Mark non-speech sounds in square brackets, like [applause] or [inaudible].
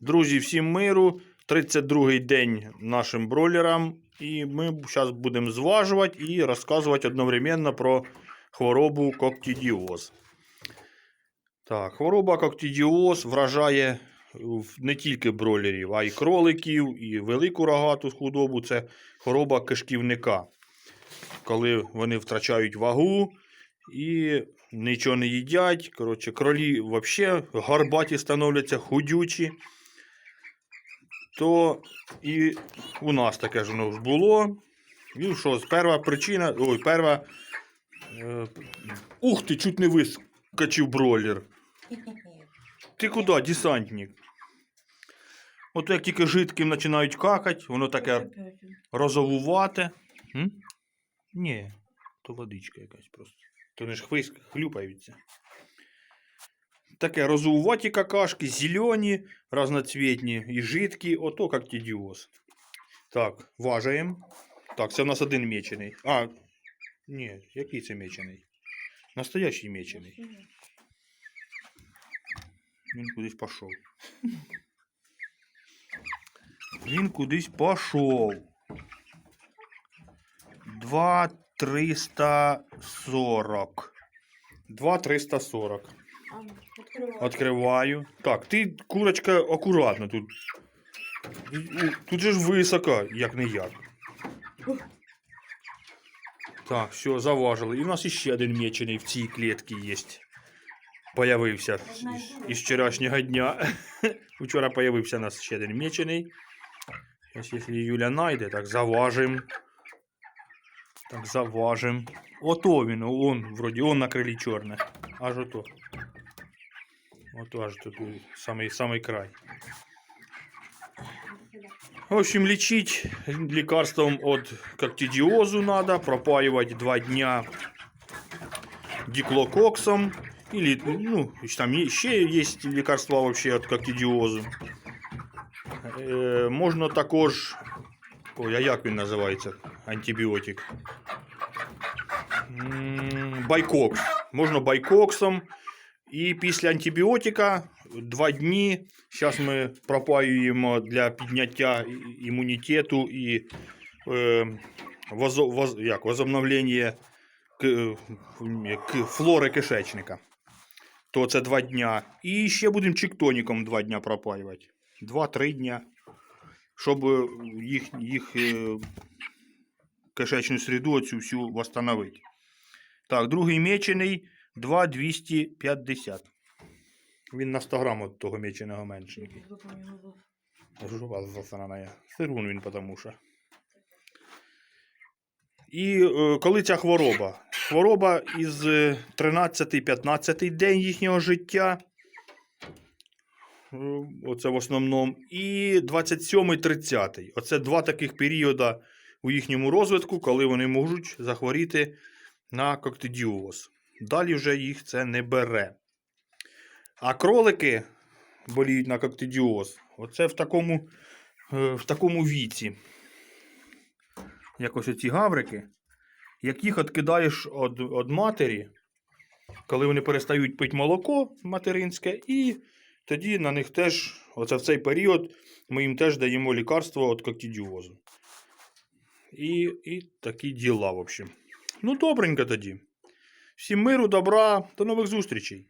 Друзі, всім миру. 32-й день нашим бройлерам. І ми зараз будемо зважувати і розказувати одновременно про хворобу коктідіоз. Так, хвороба коктідіоз вражає не тільки бройлерів, а й кроликів, і велику рогату худобу. Це хвороба кишківника. Коли вони втрачають вагу і нічого не їдять. Коротше, кролі взагалі горбаті становляться, худючі. То і у нас таке ж воно ж було. І що, перша причина. Ой, перша. Е, ух ти, чуть не вискочив бройлер. [laughs] Ти куди, десантник? От як тільки жидким починають какати, воно таке розовувате. М? Ні, то водичка якась просто. То не ж хвист хлюпаються. Таке розовуваті какашки, зелені, разноцвітні і жидкі, ото як тідіоз. Так, важаємо. Так, це в нас один мечений. А, ні, який це мечений? Настоящий мечений. Він кудись пішов. Він кудись пішов. 2,340. 2,340. Откриваю. Так, ти, курочка, акуратно тут. Тут же ж високо, як не як. Так, все, заважили. І у нас іще один мечений в цій клітці є. Появився із вчорашнього дня. [laughs] Вчора появився у нас ще один мечений. Зараз, якщо Юля знайде, так заважим. Так, заважим. Ото він, он, вроді, он на крилі чорне. Аж ото. Ото аж тут у самий, самий край. В общем, лечить лекарством от коктидиозу надо, пропаивать два дня диклококсом. Или, ну, там еще есть лекарства вообще от коктидиозу. Е, можна також. Ой, а як він називається? Антибіотик. М, Байкокс. Можна байкоксом. І після антибіотика два дні. Зараз ми пропаюємо для підняття імунітету і е, возо, воз, як, возобновлення к, к, флори кишечника. То це два дня. І ще будемо чиктоніком два дня пропаювати. Два-три дня. Щоб е, їх, їх е, кишечну середу оцю всю восстановити. Так, другий мечений 2,250. Він на 100 грам від того меченого меншенький. Жувал засрана. Сирун він потому що. І е, коли ця хвороба? Хвороба із е, 13-15 день їхнього життя. Е, Оце в основному. І 27-30. Оце два таких періоди у їхньому розвитку, коли вони можуть захворіти на коктидіоз. Далі вже їх це не бере. А кролики боліють на коктидіоз. Оце в такому, е, в такому віці. Якось оці гаврики. Як їх відкидаєш від, від матері, коли вони перестають пити молоко материнське, і тоді на них теж, оце в цей період, ми їм теж даємо лікарство від коктидіозу. І, і такі діла, в общем. Ну, добренько тоді. Всім миру, добра, до нових зустрічей.